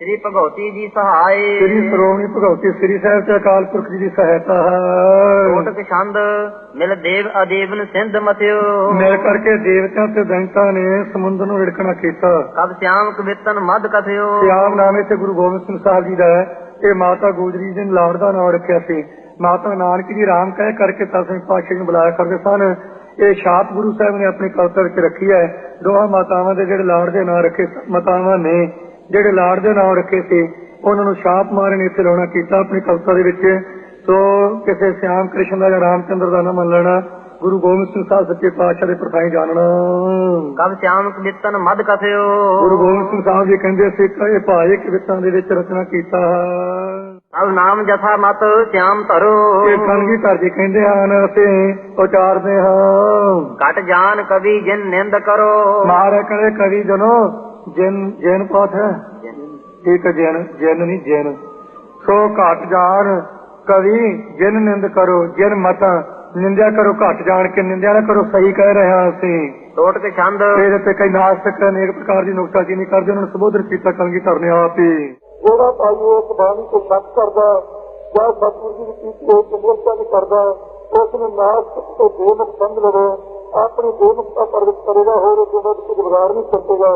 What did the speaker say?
ਸ੍ਰੀ ਭਗਵਤੀ ਜੀ ਸਹਾਈ। ਸ੍ਰੀ ਸਰੋਮਣੀ ਭਗਵਤੀ ਸ੍ਰੀ ਸਾਹਿਬ ਤੇ ਅਕਾਲ ਪੁਰਖ ਜੀ ਦੀ ਸਹਾਇਤਾ ਕੋਟਕ ਛੰਦ ਮਿਲ ਦੇਵ ਅਦੇਵਨ ਸਿੰਧ ਮਥਿਓ ਮਿਲ ਕਰਕੇ ਦੇਵਤਿਆਂ ਤੇ ਦੈਂਤਾਂ ਨੇ ਸਮੁੰਦਰ ਨੂੰ ਵਿੜਕਣਾ ਕੀਤਾ। ਕਬ ਸਿਆਮ ਕਵਿਤਨ ਮਦ ਕਥਿਓ। ਸਿਆਮ ਨਾਮੇ ਤੇ ਗੁਰੂ ਗੋਬਿੰਦ ਸਿੰਘ ਸਾਹਿਬ ਜੀ ਦਾ ਇਹ ਮਾਤਾ ਗੋਜਰੀ ਜੀ ਨੇ ਲਾੜ ਦਾ ਨਾਮ ਰੱਖਿਆ ਸੀ। ਮਾਤਾ ਨਾਨਕ ਜੀ ਰਾਮ ਕਹਿ ਕਰਕੇ ਦਸਵੇਂ ਪਾਤਸ਼ਾਹ ਨੂੰ ਬੁਲਾਇਆ ਕਰਦੇ ਸਨ। ਇਹ ਛਾਪ ਗੁਰੂ ਸਾਹਿਬ ਨੇ ਆਪਣੀ ਕਵਿਤਾ ਵਿੱਚ ਰੱਖੀ ਹੈ। ਦੋਹਾਂ ਮਾਤਾਵਾਂ ਦੇ ਜਿਹੜੇ ਲਾੜ ਦੇ ਨਾਮ ਰੱਖੇ ਮਾਤਾਵਾਂ ਨੇ। ਜਿਹੜੇ ਲਾੜ ਦੇ ਨਾਮ ਰੱਖੇ ਸੀ ਉਹਨਾਂ ਨੂੰ ਛਾਪ ਮਾਰੇ ਨੇ ਇੱਥੇ ਲਾਉਣਾ ਕੀਤਾ ਆਪਣੀ ਕਵਿਤਾ ਦੇ ਵਿੱਚ। ਸੋ ਕਿਸੇ ਸਿਆਮ ਕ੍ਰਿਸ਼ਨ ਦਾ ਜਾਂ ਰਾਮਚੰਦਰ ਦਾ ਨਾਮ ਲੈਣਾ ਗੁਰੂ ਗੋਬਿੰਦ ਸਿੰਘ ਸਾਹਿਬ ਸੱਚੇ ਪਾਤਸ਼ਾਹ ਦੇ ਪ੍ਰਥਾਈ ਜਾਣਨਾ। ਕਬ ਸਿਆਮ ਕਵਿਤਨ ਮਦ ਕਥਿਓ। ਗੁਰੂ ਗੋਬਿੰਦ ਸਿੰਘ ਸਾਹਿਬ ਜੀ ਕਹਿੰਦੇ ਸੀ ਕਿ ਇਹ ਭਾਏ ਕਿਵਿਤਾਂ ਦੇ ਵਿੱਚ ਰਚਨਾ ਕੀਤਾ। ਸਭ ਨਾਮ ਜਥਾ ਮਤ ਸਿਆਮ ਧਰੋ। ਇਹ ਕਲਗੀ ਧਰ ਜੀ ਕਹਿੰਦੇ ਹਨ ਅਸੀਂ ਉਚਾਰਦੇ ਹਾਂ। ਘਟ ਜਾਨ ਕਵੀ ਜਿਨ ਨਿੰਦ ਕਰੋ। ਮਹਾਰਾਜ ਕਹਿੰਦੇ ਕਵੀ ਜਨੋ ਜਨ ਜੈਨ ਪਾਠ ਹੈ? ਠੀਕ ਹੈ ਜੈਨ ਜੈਨ ਨਹੀਂ ਜੈਨ। ਸੋ ਘਟ ਜਾਣ ਕਵੀ ਜਿਨ ਨਿੰਦ ਕਰੋ ਜਿਨ ਮਤ ਨਿੰਦਿਆ ਕਰੋ ਘਟ ਜਾਣ ਕੇ ਨਿੰਦਿਆ ਨਾ ਕਰੋ ਸਹੀ ਕਹਿ ਰਿਹਾ ਅਸੀਂ। ਟੋਟਕ ਛੰਦ। ਇਹਦੇ ਤੇ ਕਈ ਨਾਸਤਕ ਅਨੇਕ ਪ੍ਰਕਾਰ ਦੀ ਨੁਕਤਾਚੀਨੀ ਨਹੀਂ ਕਰਦੇ ਉਹਨਾਂ ਨੂੰ ਸੰਬੋਧਨ ਕੀਤਾ ਕਲਗੀ ਧਰ ਨੇ ਆਪ ਹੀ। ਜਿਹੜਾ ਭਾਈ ਉਸ ਬਾਣੀ ਤੋਂ ਸ਼ੱਕ ਕਰਦਾ ਜਾਂ ਸਤਿਗੁਰੂ ਜੀ ਦੀ ਕੀਤੀ ਹੋਈ ਕਬੂਲਤਾ ਨਹੀਂ ਕਰਦਾ ਉਸ ਨੂੰ ਨਾਸਤਕ ਤੋਂ ਬੇਮੁਖ ਸਮਝ ਲਵੇ ਆਪਣੀ ਬੇਮੁਖਤਾ ਪ੍ਰਗਟ ਕਰੇਗਾ ਹੋਰ ਉਹ ਤੋਂ ਕੁਝ ਵਿਗਾੜ ਨਹੀਂ ਸਕੇਗਾ।